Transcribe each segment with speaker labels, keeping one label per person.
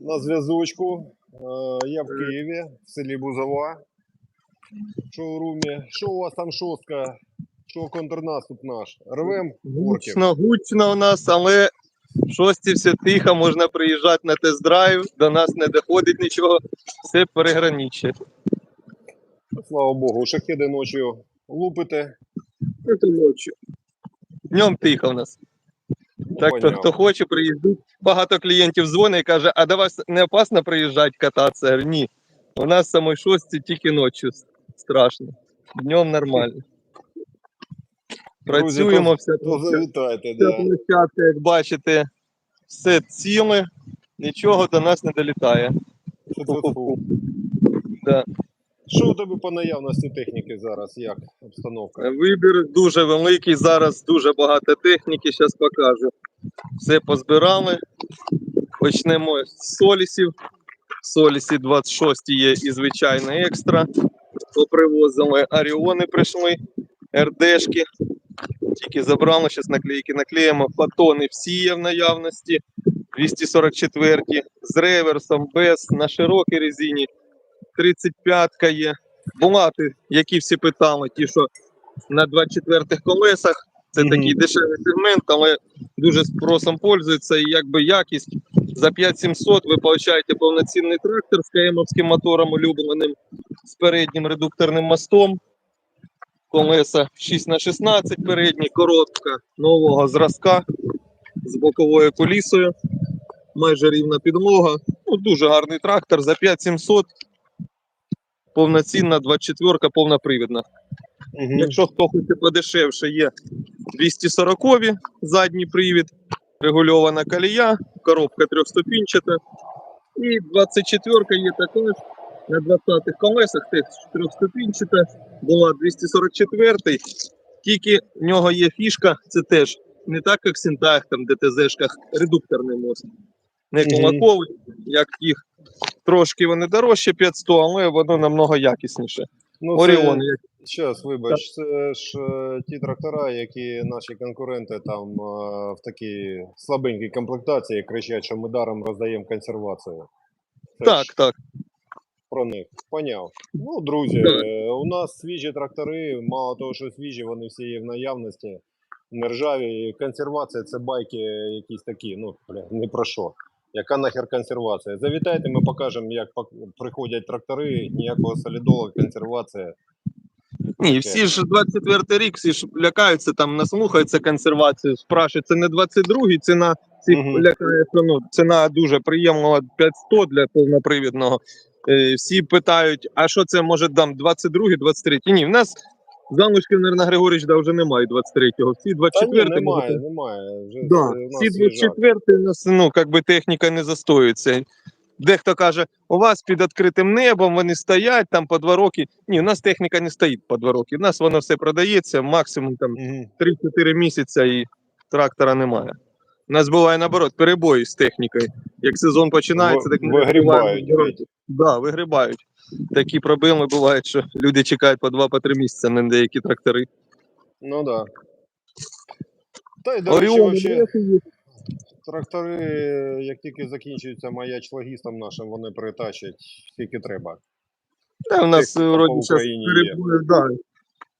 Speaker 1: на зв'язочку. Е, Я в Києві, в селі Бузова, в шоурумі. Що у вас там шостка? Що контрнаступ наш? Рвем орків.
Speaker 2: Гучно, гучно у нас, але в шості все тихо, можна приїжджати на тест-драйв, до нас не доходить нічого, все переграниче.
Speaker 1: Слава Богу, шахеди ночі лупите.
Speaker 2: Днем тихо у нас. Так то,
Speaker 1: Понятно.
Speaker 2: хто хоче, приїздить. Багато клієнтів дзвонить і каже, а до вас не опасно приїжджати кататися? Я говорю, Ні. У нас самої шості тільки ночі страшно. Днем нормально. Працюємо, все,
Speaker 1: завітайте, да.
Speaker 2: площадка, як бачите, все ціле, нічого до нас не долітає. Да.
Speaker 1: Що у тебе по наявності техніки зараз? Як обстановка?
Speaker 2: Вибір дуже великий, зараз дуже багато техніки, зараз покажу. Все позбирали. Почнемо з солісів. Солісі 26 є і звичайно екстра. Попривозили Аріони прийшли, РДшки. Тільки забрали, зараз наклейки наклеїмо. Фотони всі є в наявності. 244 з реверсом, без на широкій резині. 35 є. Булати, які всі питали, ті, що на 24-х колесах. Це
Speaker 1: Мгм.
Speaker 2: такий дешевий сегмент, але дуже спросом пользується і якби якість. За 5700 ви получаєте повноцінний трактор з КМовським мотором улюбленим, з переднім редукторним мостом. Колеса 6х16 передні, коробка нового зразка з боковою колісою. Майже рівна підлога. Ну, дуже гарний трактор за 5700. Повноцінна 24 повнопривідна.
Speaker 1: Мгм.
Speaker 2: Якщо хто хоче подешевше, є 240 задній привід, регульована колія, коробка трьохступінчата. І 24 є також на 20-х колесах, теж трьохступінчата, була 244-й. Тільки в нього є фішка, це теж не так, як в Сінтах, там ДТЗ-шках, редукторний мост. Не кулаковий, як їх. Трошки вони дорожче 500, але воно намного якісніше.
Speaker 1: Ну, це-
Speaker 2: Оріон, як
Speaker 1: Щас, вибач, це ж е, ті трактора, які наші конкуренти там е, в такій слабенькій комплектації кричать, що ми даром роздаємо консервацію. Це
Speaker 2: Так,
Speaker 1: ж
Speaker 2: так.
Speaker 1: про них. Поняв. Ну, друзі,
Speaker 2: Так.
Speaker 1: е, у нас свіжі трактори, мало того, що свіжі, вони всі є в наявності. Не ржаві. Консервація це байки якісь такі, ну, бля, не про що. Яка нахер консервація? Завітайте, ми покажемо, як приходять трактори, ніякого солідола, консервація.
Speaker 2: Ні, всі ж 24 рік, всі ж лякаються, там наслухаються консервацію, спрашують, це не 22-й, ціна всіх
Speaker 1: Мгм.
Speaker 2: лякає, ну, ціна дуже приємна 500 для повнопривідного. Е, всі питають, а що це може дам 22-й, 23-й? Ні, в нас залишків, мабуть, Григорич да, вже немає 23-го. Всі 24
Speaker 1: ні, немає, немає. Вже
Speaker 2: Да,
Speaker 1: у нас
Speaker 2: всі
Speaker 1: свіжак.
Speaker 2: 24 у нас ну, как би техніка не застоюється. Дехто каже, у вас під відкритим небом вони стоять там по два роки. Ні, у нас техніка не стоїть по два роки. У нас воно все продається, максимум там
Speaker 1: Мгм.
Speaker 2: 3-4 місяця і трактора немає. У нас буває наоборот перебої з технікою. Як сезон починається, так ми
Speaker 1: вигрібають.
Speaker 2: Да, вигрібають. Такі проблеми бувають, що люди чекають по 2-3 місяці на деякі трактори.
Speaker 1: Ну да. Та й до речі,
Speaker 2: Оріон,
Speaker 1: вообще, трактори, як тільки закінчується маяч логістам нашим, вони притащать скільки треба.
Speaker 2: Та, у нас
Speaker 1: Техніка
Speaker 2: вроді
Speaker 1: по
Speaker 2: зараз
Speaker 1: Україні є.
Speaker 2: перебої, да.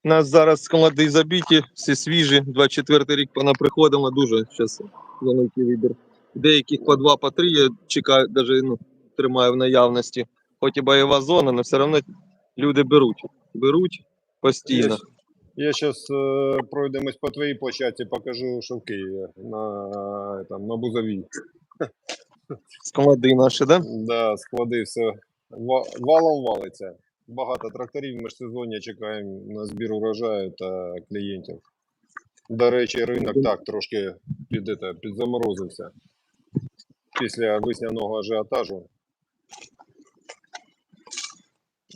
Speaker 2: У нас зараз склади забиті, всі свіжі. 24 рік вона приходила дуже зараз великий вибір. Деяких по два, по три я чекаю, навіть ну, тримаю в наявності. Хоч і бойова зона, але все одно люди беруть. Беруть постійно.
Speaker 1: Я зараз е, пройдемось по твоїй площадці, покажу, що в Києві на, е, там, на Бузовій.
Speaker 2: Склади наші, да?
Speaker 1: Да, склади все ва- валом валиться. Багато тракторів в міжсезоння чекаємо на збір урожаю та клієнтів. До речі, ринок так трошки під, это, підзаморозився після весняного ажіотажу.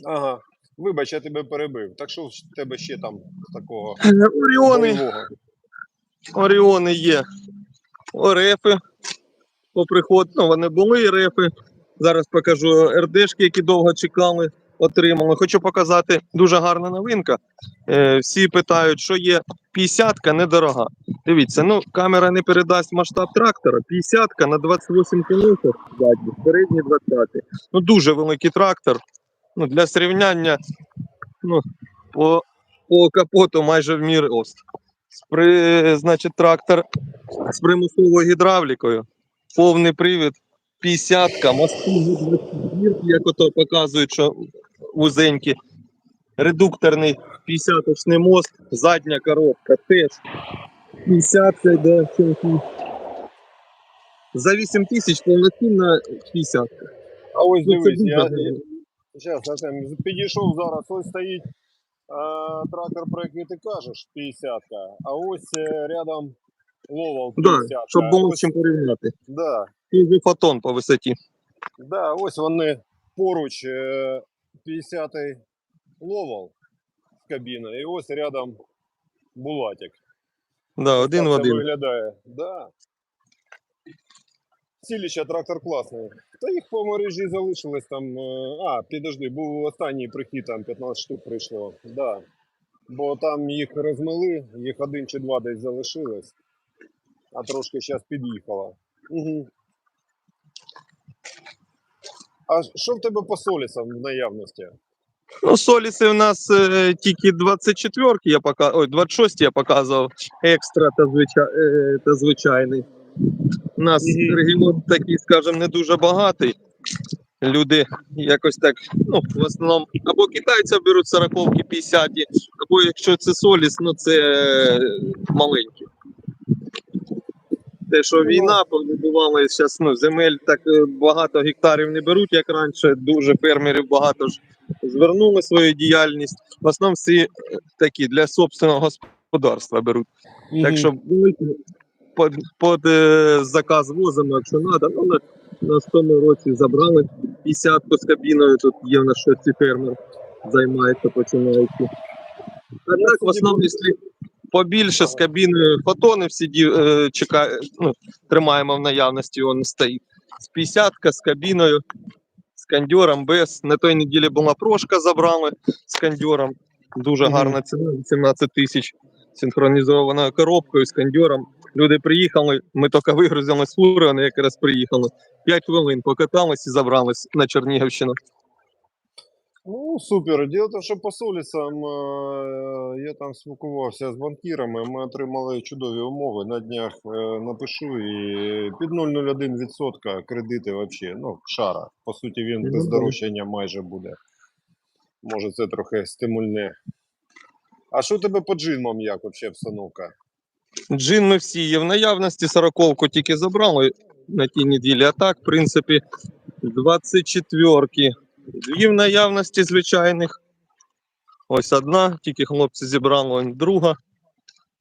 Speaker 1: Ага. Вибач, я тебе перебив. Так що в тебе ще там такого
Speaker 2: Оріони,
Speaker 1: бойового?
Speaker 2: Оріони є. Орефи по приходу. Ну, вони були рефи. Зараз покажу РДшки, які довго чекали. отримали. Хочу показати дуже гарна новинка. Е, всі питають, що є 50-ка недорога. Дивіться, ну камера не передасть масштаб трактора. 50-ка на 28 колесах задні, 20. Ну дуже великий трактор. Ну, для срівняння ну, по, по капоту майже в мій рост. При, значить, трактор з примусовою гідравлікою, повний привід, 50-ка, мости, двірки, як ото показують, що вузенькі, редукторний 50-очний мост, задня коробка теж. 50 йде. За 8 тисяч повноцінна 50.
Speaker 1: А ось
Speaker 2: Ну,
Speaker 1: дивись, я, Артем, підійшов зараз, ось стоїть е, трактор, про який ти кажеш, 50-ка, а ось е, рядом Ловал 50
Speaker 2: Да, щоб було чим порівняти.
Speaker 1: Да,
Speaker 2: І фотон по висоті.
Speaker 1: да, ось вони поруч е, 50-й Ловал з кабіною, і ось рядом Булатик.
Speaker 2: Да, один в
Speaker 1: Так це
Speaker 2: один.
Speaker 1: виглядає. Да. Ціліща трактор класний. Та їх по мережі залишилось там. е, А, підожди, був останній прихід, там 15 штук прийшло. Да. Бо там їх розмили, їх один чи два десь залишилось, а трошки зараз під'їхало. Угу. А що в тебе по солісам в наявності?
Speaker 2: Ну, соліси в нас е, тільки 24 я пока... Ой, 26 я показував. Екстра та, звичай... е, та звичайний. У нас
Speaker 1: Мгм.
Speaker 2: регіон такий, скажімо, не дуже багатий. Люди якось так, ну, в основному, або китайці беруть 40 50 або якщо це соліс, ну це е, маленькі. Те, що
Speaker 1: Ну,
Speaker 2: війна повибивала зараз ну, земель так е, багато гектарів не беруть, як раніше. Дуже фермерів багато ж звернули свою діяльність. В основному всі е, такі для собственного господарства беруть. Так що під, під е, заказ возимо, якщо треба. Ну, на, на тому році забрали 50 з кабіною. Тут є в нас що ці фермер займається, починаючи. А так, в основному, побільше з кабіною фотони всі е, чекає, ну, тримаємо в наявності, він стоїть. З 50 з кабіною, з кондьором, без. На той неділі була прошка, забрали з кондьором. Дуже гарна ціна, 18 тисяч синхронізованою коробкою з кондьором. Люди приїхали, ми тільки вигрузили з фури, вони якраз приїхали. 5 хвилин покатались і забрались на Чернігівщину.
Speaker 1: Ну, супер. Діло тому, що по солісам е, я там спілкувався з банкірами. Ми отримали чудові умови. На днях е, напишу і під 0,01% кредити взагалі. Ну, шара. По суті, він
Speaker 2: Ну,
Speaker 1: без дорожчання майже буде. Може, це трохи стимульне. А що у тебе по джинмам як взагалі обстановка?
Speaker 2: Джин ми всі є в наявності, сороковку тільки забрали на тій неділі. А так, в принципі, 24-ки. Дві в наявності звичайних. Ось одна, тільки хлопці зібрали, он друга.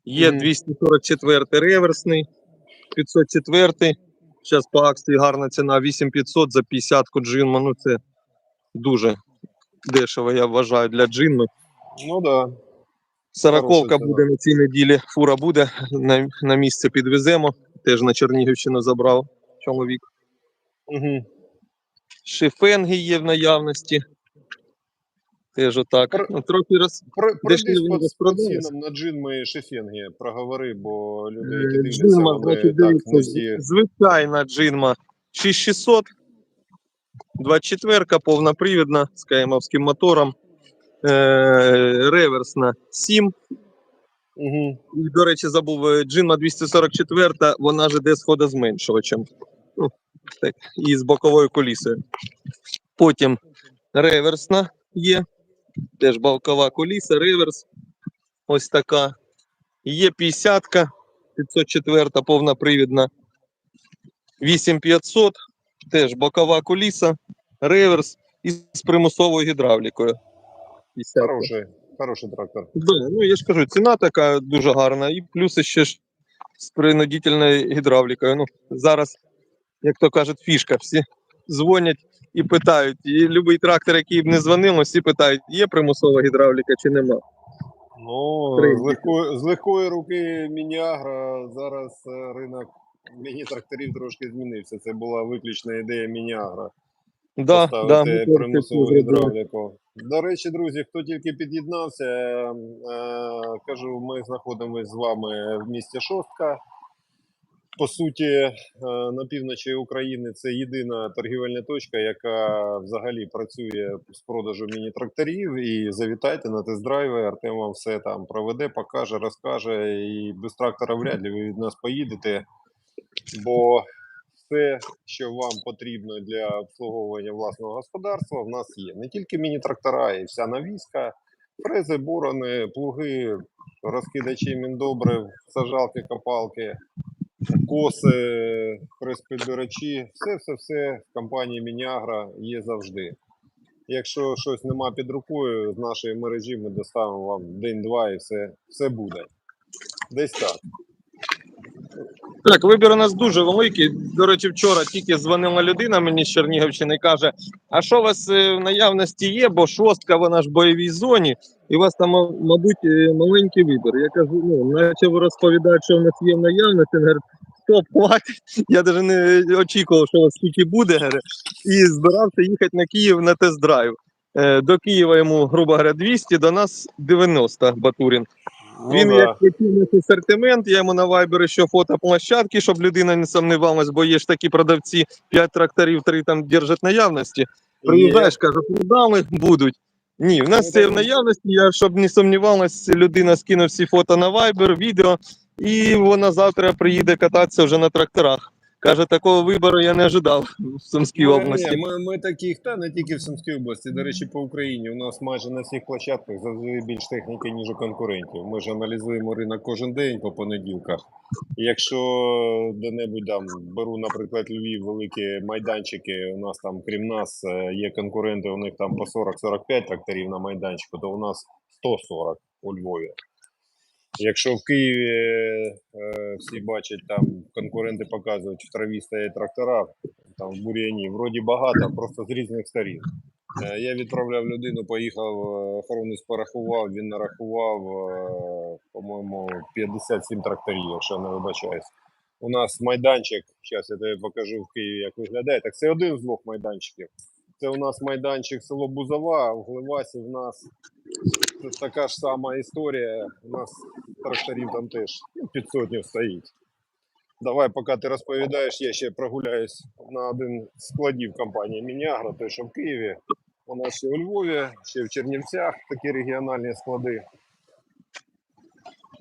Speaker 2: Є
Speaker 1: Мгм.
Speaker 2: 244 реверсний, 504. Зараз по акції гарна ціна 8500 за 50-ку джинма. Ну це дуже дешево, я вважаю, для джинми.
Speaker 1: Ну да.
Speaker 2: Сороковка буде на цій неділі. Фура буде на, на місце підвеземо. Теж на Чернігівщину забрав чоловік.
Speaker 1: Угу.
Speaker 2: Шифенги є в наявності. Теж отак.
Speaker 1: Пр-
Speaker 2: Ну, трохи роз...
Speaker 1: Про, по
Speaker 2: розпродались?
Speaker 1: цінам на джинми і шифінги. Проговори, бо люди, які
Speaker 2: Е,
Speaker 1: дивляться,
Speaker 2: Джинма,
Speaker 1: вони так
Speaker 2: дивіться,
Speaker 1: не
Speaker 2: звичайна джинма 6600, 24 повнопривідна з каємовським мотором. Е, реверсна 7.
Speaker 1: Угу.
Speaker 2: І, до речі, забув е, джинма 244, вона ж іде з ходозменшувачем. Ну, так, і з боковою колісою. Потім реверсна є. Теж бокова коліса, реверс. Ось така. Є 50 504 повнопривідна. 8500. Теж бокова коліса, реверс і з примусовою гідравлікою. 50.
Speaker 1: Хороший, хороший трактор.
Speaker 2: Да, ну я ж кажу, ціна така дуже гарна, і плюс ще ж з принудительною гідравлікою. Ну, зараз, як то кажуть, фішка. Всі дзвонять і питають. І будь-який трактор, який б не дзвонив, всі питають, є примусова гідравліка чи нема.
Speaker 1: Ну, з легкої, з легкої руки Мініагра зараз е, ринок міні-тракторів трошки змінився. Це була виключна ідея Мініагра.
Speaker 2: Да, да,
Speaker 1: поставити примусову
Speaker 2: зробили.
Speaker 1: гідравліку. До речі, друзі, хто тільки під'єднався, е, кажу, ми знаходимося з вами в місті Шостка. По суті, е, на півночі України це єдина торгівельна точка, яка взагалі працює з продажу міні-тракторів. І завітайте на тест-драйви. Артем вам все там проведе, покаже, розкаже. І без трактора вряд ли ви від нас поїдете. Бо все, що вам потрібно для обслуговування власного господарства, в нас є. Не тільки міні-трактора, і вся навіска, фрези, борони, плуги, розкидачі міндобрив, сажалки, копалки, коси, прес-підбирачі. Все-все-все в компанії Мініагра є завжди. Якщо щось нема під рукою, з нашої мережі ми доставимо вам день-два і все, все буде. Десь так.
Speaker 2: Так, вибір у нас дуже великий. До речі, вчора тільки дзвонила людина мені з Чернігівщини і каже: а що у вас е, в наявності є? Бо шостка, вона ж в бойовій зоні, і у вас там, мабуть, е, маленький вибір. Я кажу, ну, почав розповідати, що в нас є в наявності. Він говорить, стоп, хватить. Я навіть не очікував, що у вас скільки буде. І збирався їхати на Київ на тест-драйв. Е, До Києва йому, грубо говоря, 200, до нас 90 Батурін.
Speaker 1: Ну
Speaker 2: Він
Speaker 1: да.
Speaker 2: як який наш асортимент, я йому на вайбері, ще фото площадки, щоб людина не сумнівалась, бо є ж такі продавці, 5 тракторів, 3 там держать наявності. Приїжджаєш, каже, продали, будуть. Ні, в нас
Speaker 1: Ну,
Speaker 2: це в наявності, я щоб не сумнівалась, людина скине всі фото на вайбер, відео, і вона завтра приїде кататися вже на тракторах. Каже, такого вибору я не ожидав в Сумській області.
Speaker 1: Ні, ми, ми таких, та не тільки в Сумській області, до речі, по Україні. У нас майже на всіх площадках завжди більш техніки, ніж у конкурентів. Ми ж аналізуємо ринок кожен день по понеділках. Якщо де-небудь там беру, наприклад, Львів, великі майданчики, у нас там, крім нас, е, є конкуренти, у них там по 40-45 тракторів на майданчику, то у нас 140 у Львові. Якщо в Києві е, всі бачать, там конкуренти показують, в траві стоять трактора, там в бур'яні, вроді багато, просто з різних сторін. Е, Я відправляв людину, поїхав, е, охоронець порахував, він нарахував, е, по-моєму, 57 тракторів, якщо не вибачаюсь. У нас майданчик, зараз я тобі покажу в Києві, як виглядає. Так це один з двох майданчиків. Це у нас майданчик село Бузова, в Гливасі в нас це така ж сама історія. У нас тракторів там теж ну, під сотню стоїть. Давай, поки ти розповідаєш, я ще прогуляюсь на один з складів компанії Мініагро, той, що в Києві. У нас ще у Львові, ще в Чернівцях такі регіональні склади.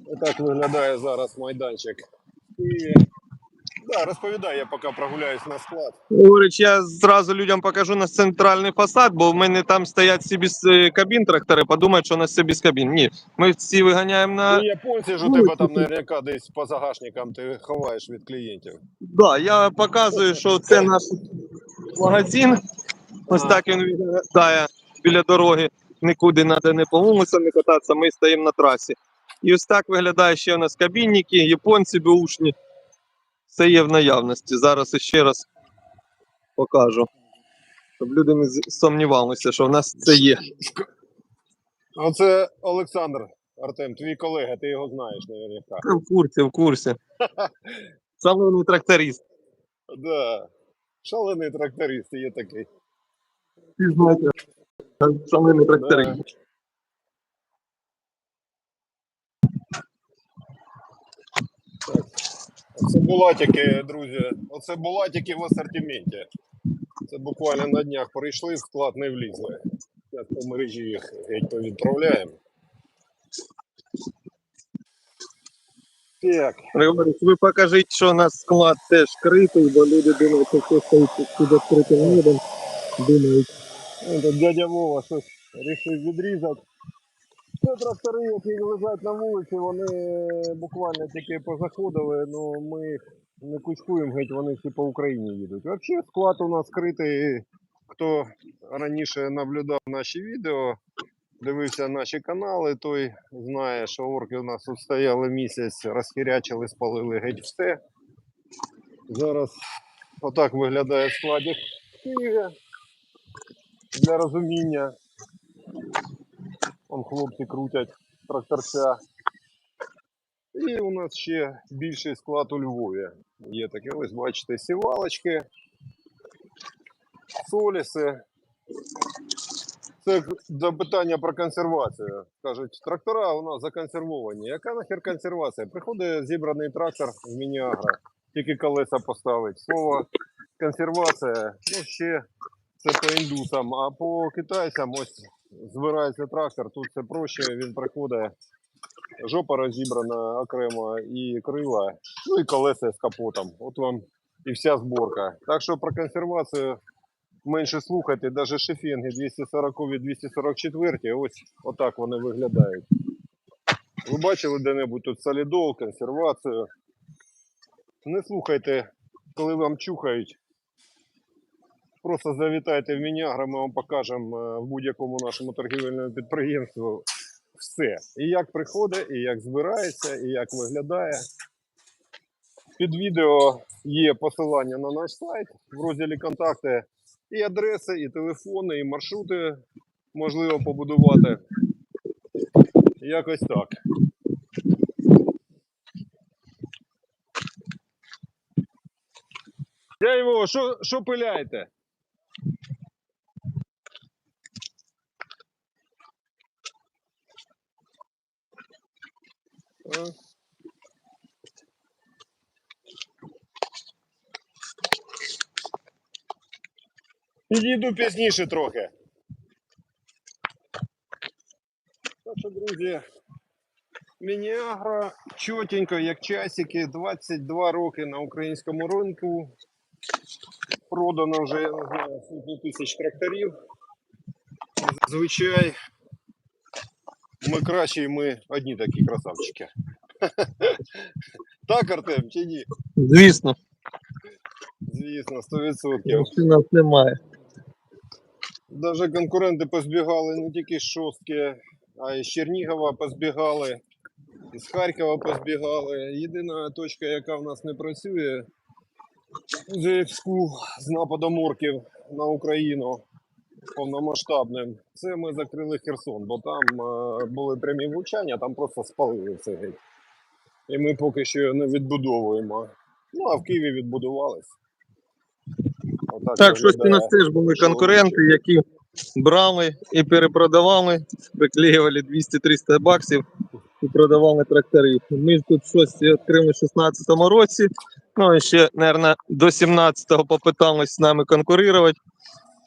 Speaker 1: Отак виглядає зараз майданчик в Києві. Да, розповідай, я поки прогуляюсь на склад.
Speaker 2: Говорить, я зразу людям покажу на центральний фасад, бо в мене там стоять всі без кабін трактори, подумають, що у нас все без кабін. Ні, ми всі виганяємо на.
Speaker 1: Ну, японці ж у тебе там наверняка десь по загашникам ти ховаєш від клієнтів.
Speaker 2: Да, я показую, що це наш магазин. Ось так він виглядає біля дороги. Нікуди треба не по вулицям не кататися, ми стоїмо на трасі. І ось так виглядає ще у нас кабінники, японці беушні. Все є в наявності. Зараз ще раз покажу. Щоб люди не сумнівалися, що в нас це є.
Speaker 1: Оце Олександр Артем, твій колега, ти його знаєш наверняка.
Speaker 2: В курсі, в курсі. Шалений тракторист.
Speaker 1: Да. Шалений тракторист є такий.
Speaker 2: Всі знаєте. Шалений тракторист.
Speaker 1: Да. Так. Оце булатики, друзі. Оце булатики в асортименті. Це буквально на днях прийшли, в склад не влізли. Зараз по мережі їх геть повідправляємо. Так,
Speaker 2: Григорій, ви покажіть, що у нас склад теж критий, бо люди думають, що все стоїть під відкритим небом. Думають.
Speaker 1: Ну, дядя Вова щось вирішив відрізати. Це трактори, які лежать на вулиці, вони буквально тільки позаходили, ну ми їх не кучкуємо геть, вони всі по Україні їдуть. Взагалі склад у нас скритий. Хто раніше наблюдав наші відео, дивився наші канали, той знає, що орки у нас тут стояли місяць, розхірячили, спалили геть все. Зараз отак виглядає складик Києві для розуміння. Вон хлопці крутять тракторця. І у нас ще більший склад у Львові. Є таке, ось бачите, сівалочки, соліси. Це до питання про консервацію. Кажуть, трактора у нас законсервовані. Яка нахер консервація? Приходить зібраний трактор з мініагро, тільки колеса поставить. Слово консервація, ну ще це по індусам, а по китайцям ось збирається трактор, тут це проще, він приходить, жопа розібрана окремо і крила, ну і колеса з капотом. От вам і вся зборка. Так що про консервацію менше слухати, навіть шефінги 240 244 ось отак вони виглядають. Ви бачили де-небудь тут солідол, консервацію. Не слухайте, коли вам чухають. Просто завітайте в Мінягра, ми вам покажемо е, в будь-якому нашому торгівельному підприємству все. І як приходить, і як збирається, і як виглядає. Під відео є посилання на наш сайт в розділі контакти і адреси, і телефони, і маршрути можливо побудувати. Якось так. Вова, що, що пиляєте? Підійду пізніше трохи. Так що, друзі, Мініагро чотенько, як часики, 22 роки на українському ринку. Продано вже, я не знаю, сотні тисяч тракторів. Зазвичай ми кращі, і ми одні такі красавчики. Так, Артем, чи ні?
Speaker 2: Звісно,
Speaker 1: Звісно, 100%.
Speaker 2: у нас немає.
Speaker 1: Даже конкуренти позбігали не тільки з шостки, а й з Чернігова позбігали, і з Харкова позбігали. Єдина точка, яка в нас не працює, зв'язку з нападом орків на Україну повномасштабним, це ми закрили Херсон, бо там е, були прямі влучання, там просто спалили все геть. І ми поки що не відбудовуємо. Ну, а в Києві відбудувались. Отак
Speaker 2: Так, щось у
Speaker 1: виглядає.
Speaker 2: нас теж були конкуренти, які брали і перепродавали, приклеювали 200-300 баксів і продавали трактори. Ми ж тут щось відкрили в 16-му році. Ну і ще, мабуть, до 17-го попитались з нами конкурувати.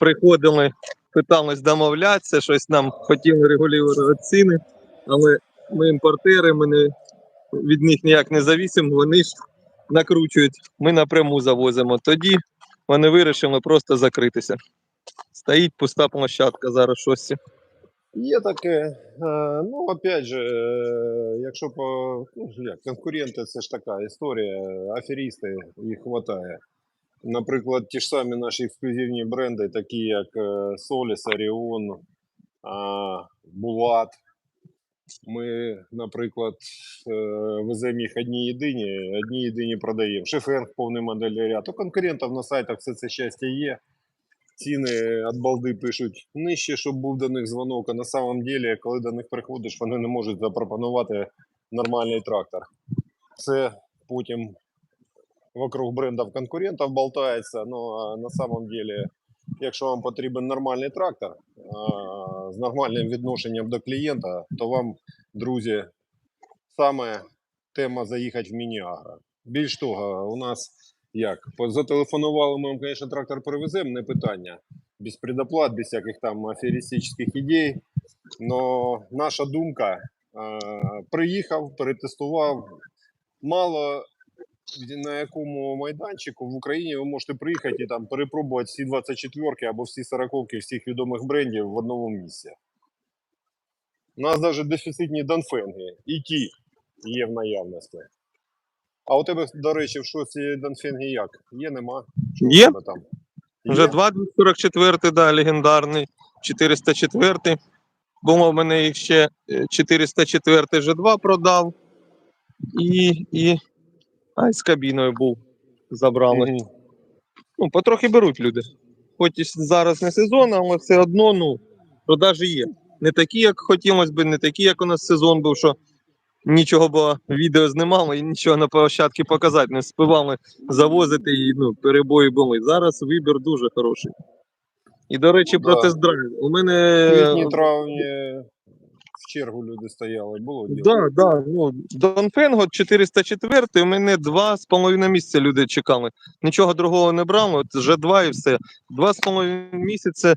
Speaker 2: Приходили, питались домовлятися, щось нам хотіли регулювати ціни, але ми імпортери, ми не, від них ніяк не завісимо, вони ж накручують, ми напряму завозимо. Тоді вони вирішили просто закритися. Стоїть пуста площадка зараз щось.
Speaker 1: Є таке. Е, Ну, опять же, е, якщо по ну, як, конкуренти, це ж така історія, аферісти, їх хватає. Наприклад, ті ж самі наші ексклюзивні бренди, такі як е, Solis, Orion, Булат. Ми, наприклад, е, веземо їх одні єдині, одні єдині продаємо. Шефенг повний модель ряд. У конкурентів на сайтах все це щастя є. Ціни від балди пишуть нижче, щоб був до них дзвонок. А на самом деле, коли до них приходиш, вони не можуть запропонувати нормальний трактор. Це потім вокруг брендів конкурентів болтається. Ну на самом деле, якщо вам потрібен нормальний трактор з нормальним відношенням до клієнта, то вам, друзі, саме тема заїхати в Мініагро. Більш того, у нас як? Зателефонували ми вам, звісно, трактор перевеземо, не питання. Без предоплат, без всяких там аферистичних ідей. Но наша думка, приїхав, перетестував. Мало на якому майданчику в Україні ви можете приїхати і там перепробувати всі 24 або всі 40 всіх відомих брендів в одному місці. У нас навіть дефіцитні Донфенги, і ті є в наявності. А у тебе, до речі, в шоці Донфенги як? Є, нема? Що у
Speaker 2: Є.
Speaker 1: тебе там?
Speaker 2: Вже
Speaker 1: Є?
Speaker 2: 244, да, легендарний, 404. Було в мене їх ще е, 404 G2 продав. І, і а, й з кабіною був. Забрали.
Speaker 1: Мгм.
Speaker 2: Ну, потрохи беруть люди. Хоч і зараз не сезон, але все одно, ну, продажі є. Не такі, як хотілося б, не такі, як у нас сезон був, що нічого бо відео знімали і нічого на площадці показати не співали завозити і ну, перебої були. Зараз вибір дуже хороший. І, до речі,
Speaker 1: Ну,
Speaker 2: про
Speaker 1: да.
Speaker 2: тест-драйв. У мене.
Speaker 1: Квітні, травні чергу люди стояли, було діло.
Speaker 2: Да, да, ну, Донфенго 404, у мене два з половиною місяця люди чекали. Нічого другого не брали, от вже два і все. Два з половиною місяця,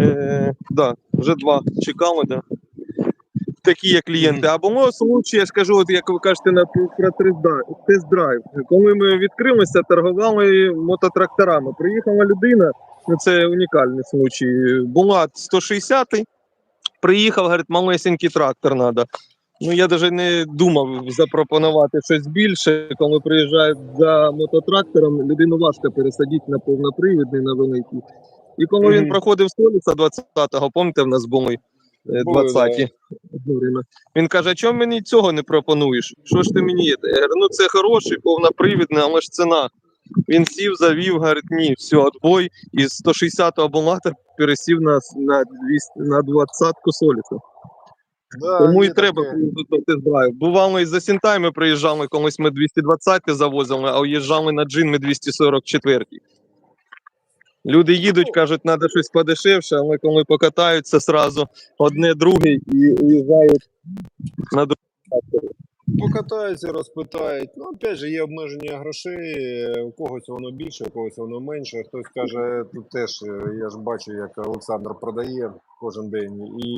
Speaker 2: е, да, вже два чекали, да. Такі є клієнти. А було случай, я скажу, от як ви кажете на про тест-драйв. Коли ми відкрилися, торгували мототракторами. Приїхала людина, ну це унікальний случай. Була 160-й, приїхав, говорить, малесенький трактор треба. Ну, я навіть не думав запропонувати щось більше. Коли приїжджають за мототрактором, людину важко пересадити на повнопривідний, на великий. І коли він проходив Соліса 20-го, пам'ятаєте, в нас були е, 20-ті. одне. Він каже: а чому мені цього не пропонуєш? Що ж ти мені? є? Я говорю, ну це хороший, повнопривідний, але ж ціна. Він сів, завів, говорить, ні, все, отбой. Із 160-го абонатор пересів на, на, 200, на 20-ку Соліса.
Speaker 1: Да,
Speaker 2: Тому і треба тест-драйв. Бувало, і за Сінтайми приїжджали, колись ми 220 завозили, а уїжджали на джин ми 244. Люди їдуть, кажуть, треба щось подешевше, але коли покатаються зразу одне друге і уїжджають на друге.
Speaker 1: Покатаються, розпитають. Ну, опять же, є обмеження грошей, е, у когось воно більше, у когось воно менше. Хтось каже, тут теж е, я ж бачу, як Олександр продає кожен день. І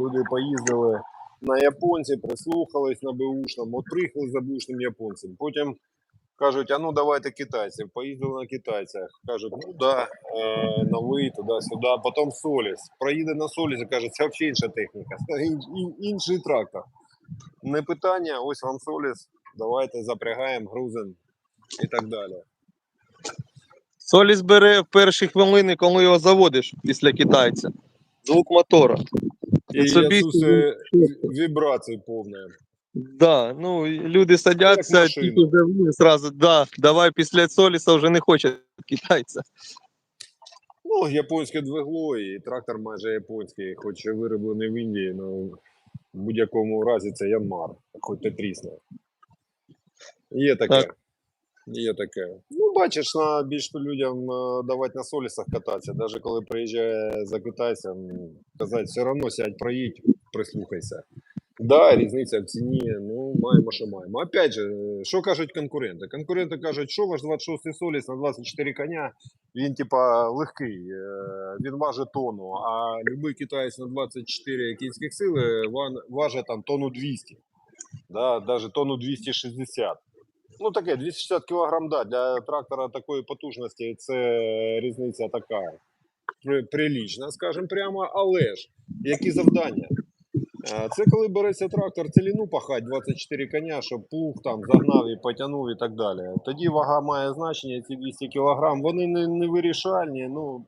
Speaker 1: люди поїздили на японці, прислухались на беушному, от приїхали за беушним японцем. Потім кажуть, а ну давайте китайців. Поїздили на китайцях. Кажуть, ну да, е, новий, туди-сюди. Потім Соліс. Проїде на Солісі, каже, це взагалі інша техніка, ін- ін- інший трактор. Не питання, ось вам Соліс, давайте запрягаємо, грузимо і так далі.
Speaker 2: Соліс бере в перші хвилини, коли його заводиш після китайця. Звук мотора.
Speaker 1: І Ясуси вібрації повні.
Speaker 2: Да, ну люди садяться, завели, сразу, да, давай після Соліса вже не хоче китайця.
Speaker 1: Ну, японське двигло і трактор майже японський, хоч і вироблений в Індії, ну в будь-якому разі це Янмар, хоч ти трісне. Є таке.
Speaker 2: Так.
Speaker 1: Є таке. Ну, бачиш, на більш людям е, давати на солісах кататися, навіть коли приїжджає за китайцем, казати, все одно сядь, проїдь, прислухайся. Да, різниця в ціні, ну маємо, що маємо. Опять же, е, що кажуть конкуренти? Конкуренти кажуть, що ваш 26-й соліс на 24 коня, він типа легкий, е, він важить тонну, а любий китаєць на 24 кінських сили важить там тонну 200, да, навіть тонну 260. Ну таке, 260 кг, да, для трактора такої потужності це різниця така прилічна, скажімо прямо, але ж які завдання? Це коли береться трактор ціліну пахать 24 коня, щоб плуг там загнав і потягнув і так далі. Тоді вага має значення, ці 200 кг, вони не, не вирішальні, ну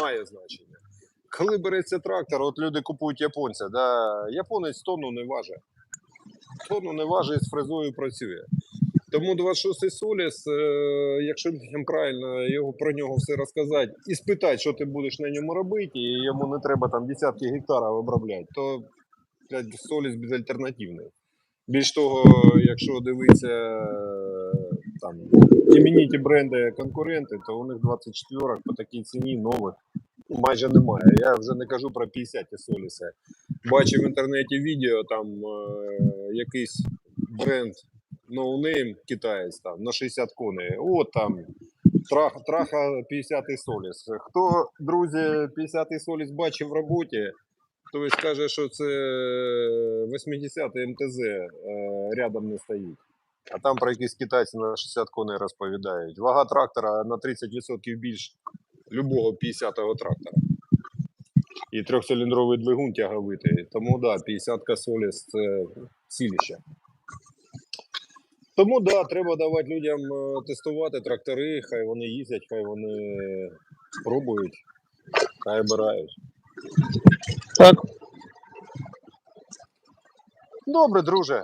Speaker 1: має значення. Коли береться трактор, от люди купують японця, да, японець тонну не важить. Тонну не важить з фрезою працює. Тому 26-й Соліс, е, якщо людям правильно його, про нього все розказати і спитати, що ти будеш на ньому робити, і йому не треба там десятки гектарів обробляти, то Соліс безальтернативний. Більш того, якщо дивитися е, там імениті бренди конкуренти, то у них 24 по такій ціні нових майже немає. Я вже не кажу про 50 Соліси. Бачив в інтернеті відео, там е, якийсь бренд ноунейм китаєць там на 60 коней. От там трах, траха 50-й соліс. Хто, друзі, 50-й соліс бачив в роботі, хтось скаже, що це 80-й МТЗ е, рядом не стоїть. А там про якісь китайці на 60 коней розповідають. Вага трактора на 30% більш любого 50-го трактора. І трьохциліндровий двигун тяговитий. Тому да, 50-ка соліс це ціліще. Тому да, треба давати людям е, тестувати трактори, хай вони їздять, хай вони пробують, хай обирають.
Speaker 2: Так.
Speaker 1: Добре, друже.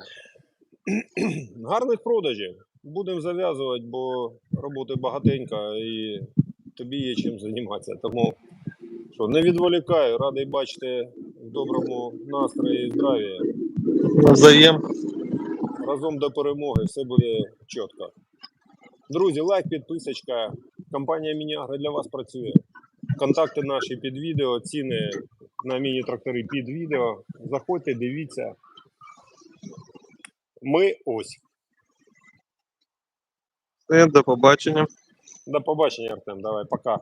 Speaker 1: Гарних продажів. Будемо зав'язувати, бо роботи багатенько і тобі є чим займатися. Тому що не відволікаю, радий бачити в доброму настрої і здраві.
Speaker 2: Навзаєм.
Speaker 1: Разом до перемоги, все буде чітко. Друзі, лайк, підписочка. Компанія Мініагра для вас працює. Контакти наші під відео, ціни на міні-трактори під відео. Заходьте, дивіться. Ми ось.
Speaker 2: Все, до побачення.
Speaker 1: До побачення, Артем. Давай, пока.